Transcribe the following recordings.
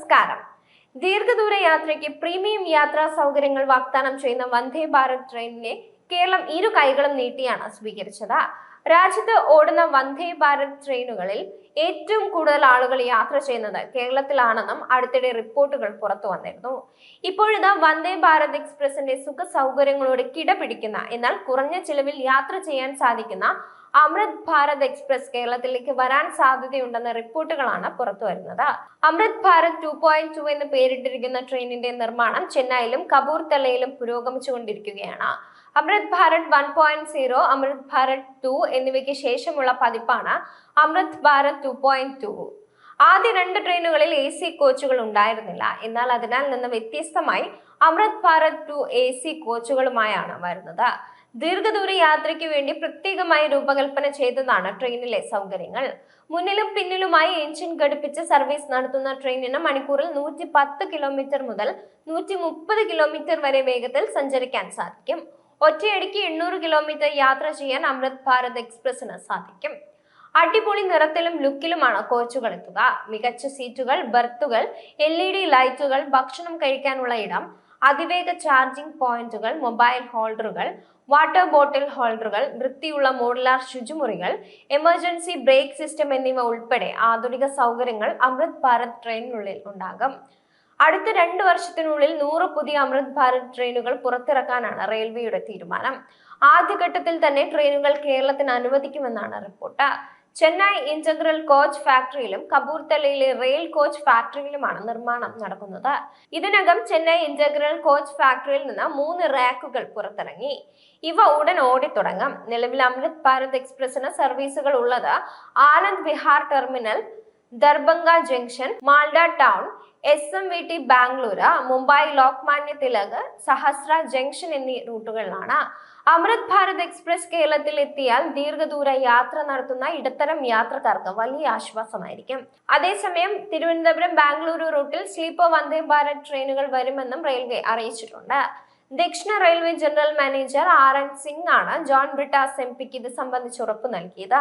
നമസ്കാരം. ദീർഘദൂര യാത്രയ്ക്ക് പ്രീമിയം യാത്രാ സൗകര്യങ്ങൾ വാഗ്ദാനം ചെയ്യുന്ന വന്ദേ ഭാരത് ട്രെയിനിനെ കേരളം ഇരു കൈകളും നീട്ടിയാണ് സ്വീകരിച്ചത്. രാജ്യത്ത് ഓടുന്ന വന്ദേ ഭാരത് ട്രെയിനുകളിൽ ഏറ്റവും കൂടുതൽ ആളുകൾ യാത്ര ചെയ്യുന്നത് കേരളത്തിലാണെന്നും അടുത്തിടെ റിപ്പോർട്ടുകൾ പുറത്തു വന്നിരുന്നു. ഇപ്പോഴിതാ വന്ദേ ഭാരത് എക്സ്പ്രസിന്റെ സുഖ സൗകര്യങ്ങളോട് കിടപിടിക്കുന്ന എന്നാൽ കുറഞ്ഞ ചിലവിൽ യാത്ര ചെയ്യാൻ സാധിക്കുന്ന അമൃത് ഭാരത് എക്സ്പ്രസ് കേരളത്തിലേക്ക് വരാൻ സാധ്യതയുണ്ടെന്ന റിപ്പോർട്ടുകളാണ് പുറത്തു വരുന്നത്. Amrit Bharat two point two എന്ന് പേരിട്ടിരിക്കുന്ന ട്രെയിനിന്റെ നിർമ്മാണം ചെന്നൈയിലും കപൂർത്തലയിലും പുരോഗമിച്ചുകൊണ്ടിരിക്കുകയാണ്. Amrit Bharat one point zero Amrit Bharat two എന്നിവയ്ക്ക് ശേഷമുള്ള പതിപ്പാണ് Amrit Bharat two point two ആദ്യ രണ്ട് ട്രെയിനുകളിൽ എ സി കോച്ചുകൾ ഉണ്ടായിരുന്നില്ല. എന്നാൽ അതിനാൽ നിന്ന് വ്യത്യസ്തമായി Amrit Bharat two A C കോച്ചുകളുമായാണ് വരുന്നത്. ദീർഘദൂര യാത്രയ്ക്ക് വേണ്ടി പ്രത്യേകമായി രൂപകൽപ്പന ചെയ്തതാണ് ട്രെയിനിലെ സൗകര്യങ്ങൾ. മുന്നിലും പിന്നിലുമായി എഞ്ചിൻ ഘടിപ്പിച്ച് സർവീസ് നടത്തുന്ന ട്രെയിനിന് മണിക്കൂറിൽ നൂറ്റി പത്ത് കിലോമീറ്റർ മുതൽ നൂറ്റി മുപ്പത് കിലോമീറ്റർ വരെ വേഗത്തിൽ സഞ്ചരിക്കാൻ സാധിക്കും. ഒറ്റയടിക്ക് എണ്ണൂറ് കിലോമീറ്റർ യാത്ര ചെയ്യാൻ അമൃത് ഭാരത് എക്സ്പ്രസിന് സാധിക്കും. അടിപൊളി നിറത്തിലും ലുക്കിലുമാണ് കോച്ചുകൾ എത്തുക. മികച്ച സീറ്റുകൾ ബർത്തുകൾ എൽ ലൈറ്റുകൾ ഭക്ഷണം കഴിക്കാനുള്ള ഇടം അതിവേഗ ചാർജിംഗ് പോയിന്റുകൾ മൊബൈൽ ഹോൾഡറുകൾ വാട്ടർ ബോട്ടിൽ ഹോൾഡറുകൾ വൃത്തിയുള്ള മോഡുലാർ ശുചിമുറികൾ എമർജൻസി ബ്രേക്ക് സിസ്റ്റം എന്നിവ ഉൾപ്പെടെ ആധുനിക സൗകര്യങ്ങൾ അമൃത് ഭാരത് ട്രെയിനിനുള്ളിൽ ഉണ്ടാകും. അടുത്ത രണ്ട് വർഷത്തിനുള്ളിൽ നൂറ് പുതിയ അമൃത് ഭാരത് ട്രെയിനുകൾ പുറത്തിറക്കാനാണ് റെയിൽവേയുടെ തീരുമാനം. ആദ്യഘട്ടത്തിൽ തന്നെ ട്രെയിനുകൾ കേരളത്തിന് അനുവദിക്കുമെന്നാണ് റിപ്പോർട്ട്. ചെന്നൈ ഇന്റഗ്രൽ കോച്ച് ഫാക്ടറിയിലും കപൂർത്തലയിലെ റെയിൽ കോച്ച് ഫാക്ടറിയിലുമാണ് നിർമ്മാണം നടക്കുന്നത്. ഇതിനകം ചെന്നൈ ഇന്റഗ്രൽ കോച്ച് ഫാക്ടറിയിൽ നിന്ന് മൂന്ന് റാക്കുകൾ പുറത്തിറങ്ങി. ഇവ ഉടൻ ഓടിത്തുടങ്ങും. നിലവിൽ അമൃത് ഭാരത് എക്സ്പ്രസിന് സർവീസുകൾ ഉള്ളത് Anand Vihar terminal Darbhanga junction Malda town S M V T Bangalore Mumbai Lokmanya Tilak Saharsa junction എന്നീ റൂട്ടുകളിലാണ്. അമൃത് ഭാരത് എക്സ്പ്രസ് കേരളത്തിൽ എത്തിയാൽ ദീർഘദൂര യാത്ര നടത്തുന്ന ഇടത്തരം യാത്രക്കാർക്ക് വലിയ ആശ്വാസമായിരിക്കും. അതേസമയം തിരുവനന്തപുരം ബാംഗ്ലൂരു റൂട്ടിൽ സ്ലീപ്പർ വന്ദേ ഭാരത് ട്രെയിനുകൾ വരുമെന്നും റെയിൽവേ അറിയിച്ചിട്ടുണ്ട്. ദക്ഷിണ railway general manager R N Singh ആണ് ജോൺ ബ്രിട്ടാസ് എം പിക്ക് ഇത് സംബന്ധിച്ച് ഉറപ്പ് നൽകിയത്.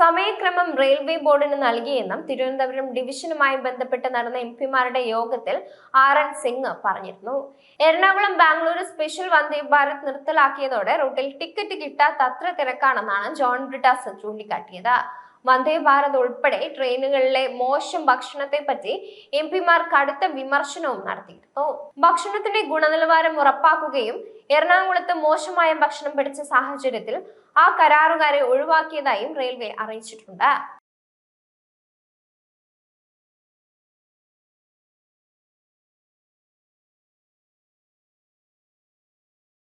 സമയക്രമം റെയിൽവേ ബോർഡിന് നൽകിയെന്നും തിരുവനന്തപുരം ഡിവിഷനുമായി ബന്ധപ്പെട്ട് നടന്ന എം പിമാരുടെ യോഗത്തിൽ ആർ എൻ സിംഗ് പറഞ്ഞിരുന്നു. എറണാകുളം ബാംഗ്ലൂർ സ്പെഷ്യൽ വന്ദേ ഭാരത് നിർത്തലാക്കിയതോടെ റൂട്ടിൽ ടിക്കറ്റ് കിട്ടാത്ത അത്ര തിരക്കാണെന്നാണ് ജോൺ ബ്രിട്ടാസ് ചൂണ്ടിക്കാട്ടിയത്. വന്ദേ ഭാരത് ഉൾപ്പെടെ ട്രെയിനുകളിലെ മോശം ഭക്ഷണത്തെ പറ്റി എം പിമാർ കടുത്ത വിമർശനവും നടത്തിയിരുന്നു ഭക്ഷണത്തിന്റെ ഗുണനിലവാരം ഉറപ്പാക്കുകയും എറണാകുളത്ത് മോശമായ ഭക്ഷണം പിടിച്ച സാഹചര്യത്തിൽ ആ കരാറുകാരെ ഒഴിവാക്കിയതായും റെയിൽവേ അറിയിച്ചിട്ടുണ്ട്.